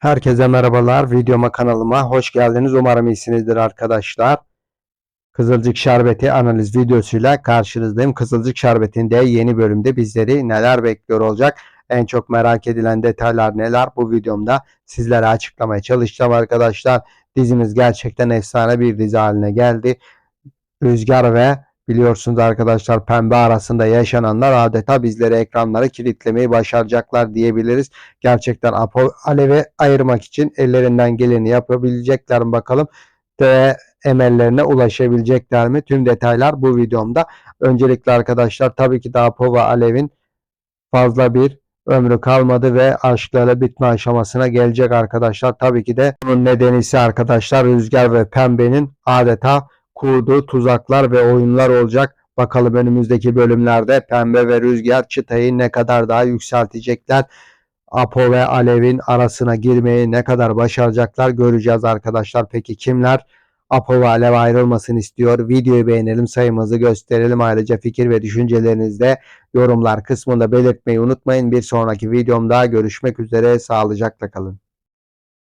Herkese merhabalar. Videoma kanalıma hoş geldiniz. Umarım iyisinizdir arkadaşlar. Kızılcık Şerbeti analiz videosuyla karşınızdayım. Kızılcık Şerbeti'nde yeni bölümde bizleri neler bekliyor olacak? En çok merak edilen detaylar neler? Bu videomda sizlere açıklamaya çalışacağım arkadaşlar. Dizimiz gerçekten efsane bir dizi haline geldi. Rüzgar ve biliyorsunuz arkadaşlar pembe arasında yaşananlar adeta bizleri ekranları kilitlemeyi başaracaklar diyebiliriz gerçekten Apo Alev'e ayırmak için ellerinden geleni yapabilecekler mi bakalım ve emellerine ulaşabilecekler mi? Tüm detaylar bu videomda. Öncelikle arkadaşlar tabii ki de Apo Alev'in fazla bir ömrü kalmadı ve aşkları bitme aşamasına gelecek arkadaşlar. Tabii ki de bunun nedeni ise arkadaşlar Rüzgar ve Pembe'nin adeta kurduğu tuzaklar ve oyunlar olacak. Bakalım önümüzdeki bölümlerde Pembe ve Rüzgar çıtayı ne kadar daha yükseltecekler. Apo ve Alev'in arasına girmeyi ne kadar başaracaklar göreceğiz arkadaşlar. Peki kimler Apo ve Alev ayrılmasını istiyor? Videoyu beğenelim, sayımızı gösterelim. Ayrıca fikir ve düşüncelerinizi de yorumlar kısmında belirtmeyi unutmayın. Bir sonraki videomda görüşmek üzere. Sağlıcakla kalın.